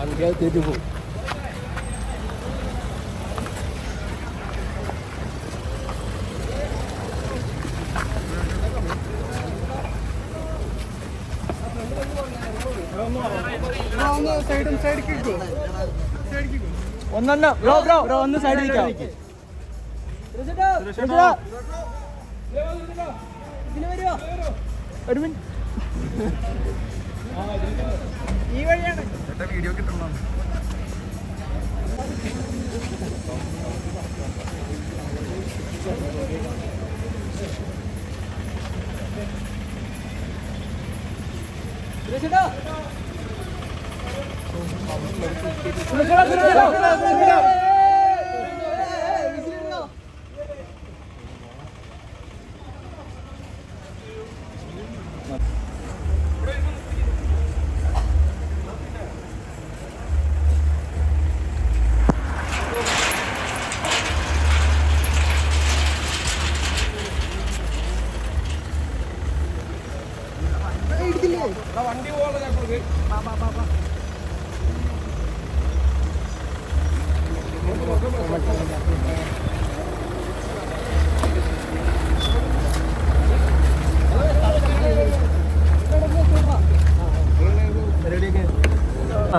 കാണിക്കാതെ തെറ്റി പോകും ഒന്നൊന്ന് ബ്രോ ബ്രോ ബ്രോ ഒന്ന് സൈഡിൽ നിൽക്കാം ഒരു മിനിറ്റ്. ഈ വഴിയാണ്. വീഡിയോ കിട്ടണം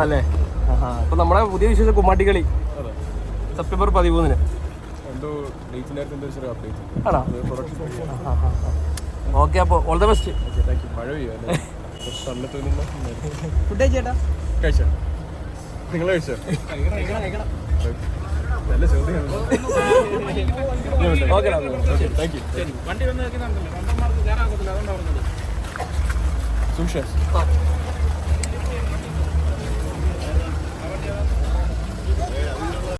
അല്ലേ? അപ്പൊ നമ്മുടെ പുതിയ വിശേഷം കുമ്മാട്ടിക്കളി സെപ്റ്റംബർ പതിമൂന്നിന്. എന്തോ ആണോ? ഓക്കെ അപ്പോൾ ഓൾ ദ ബെസ്റ്റ് ഫുഡ് ചേട്ടാ? കഴിച്ചോ? നിങ്ങൾ കഴിച്ചോ? നല്ല ചോദ്യമാണ് ഓക്കെ താങ്ക് യു വണ്ടി വന്ന് നോക്കി